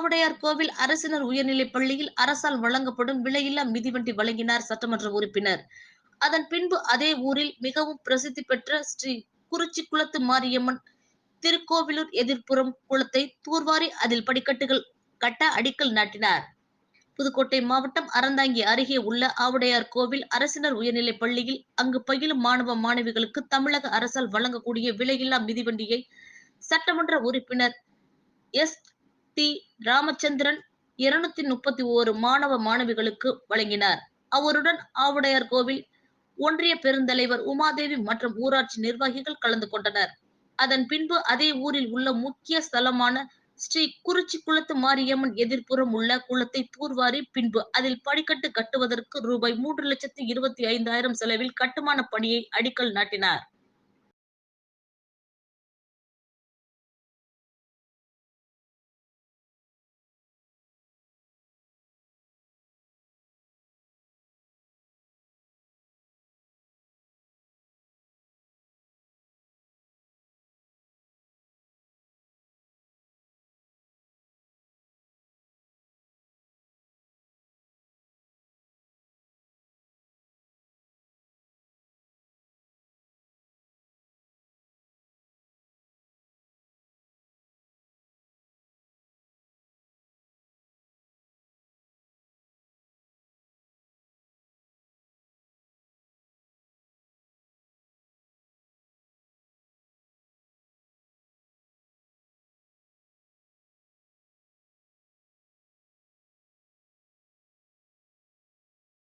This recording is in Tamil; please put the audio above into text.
ஆவுடையார் கோவில் அரசினர் உயர்நிலைப் பள்ளியில் அரசால் வழங்கப்படும் விலையில்லா மிதிவண்டி வழங்கினார் சட்டமன்ற உறுப்பினர். அதன் பின்பு அதே ஊரில் மிகவும் பிரசித்தி பெற்ற ஸ்ரீ குறிச்சி குளத்து மாரியம்மன் திருக்கோவிலூர் எதிர்ப்புறம் குளத்தை தூர்வாரி அதில் படிக்கட்டுகள் கட்ட அடிக்கல் நாட்டினார். புதுக்கோட்டை மாவட்டம் அறந்தாங்கி அருகே உள்ள ஆவுடையார் கோவில் அரசினர் உயர்நிலைப் பள்ளியில் அங்கு பயிலும் மாணவ மாணவிகளுக்கு தமிழக அரசால் வழங்கக்கூடிய விலையில்லா மிதிவண்டியை சட்டமன்ற உறுப்பினர் எஸ். டி ராமச்சந்திரன் இருநூத்தி முப்பத்தி ஓரு மாணவ மாணவிகளுக்கு வழங்கினார். அவருடன் ஆவுடையார் கோவில் ஒன்றிய பெருந்தலைவர் உமாதேவி மற்றும் ஊராட்சி நிர்வாகிகள் கலந்து கொண்டனர். அதன் பின்பு அதே ஊரில் உள்ள முக்கிய ஸ்தலமான ஸ்ரீ குறிச்சி குளத்து மாரியம்மன் எதிர்ப்புறம் உள்ள குளத்தை தூர்வாரி பின்பு அதில் படிக்கட்டு கட்டுவதற்கு ரூபாய் மூன்று லட்சத்தி இருபத்தி ஐந்தாயிரம் செலவில் கட்டுமான பணியை அடிக்கல் நாட்டினார்.